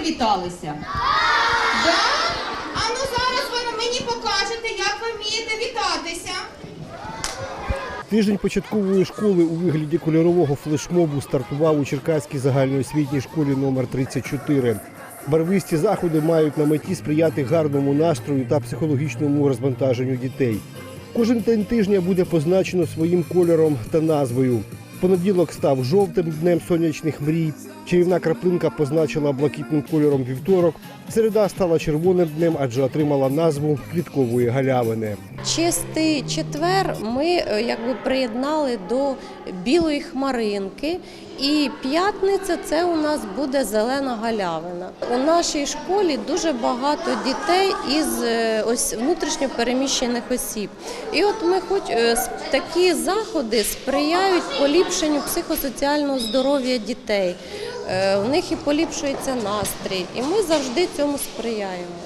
віталися? Да? А ну зараз ви мені покажете, як ви вмієте вітатися. Тиждень початкової школи у вигляді кольорового флешмобу стартував у Черкаській загальноосвітній школі номер 34. Барвисті заходи мають на меті сприяти гарному настрою та психологічному розвантаженню дітей. Кожен день тижня буде позначено своїм кольором та назвою. Понеділок став жовтим днем сонячних мрій. Чарівна краплинка позначила блакитним кольором вівторок. Середа стала червоним днем, адже отримала назву квіткової галявини. Чистий четвер ми е, якби приєднали до білої хмаринки, і п'ятниця це у нас буде зелена галявина. У нашій школі дуже багато дітей із е, ось внутрішньо переміщених осіб. І от ми хоч е, такі заходи сприяють поліпшенню психосоціального здоров'я дітей. Е, У них і поліпшується настрій, і ми завжди цьому сприяємо.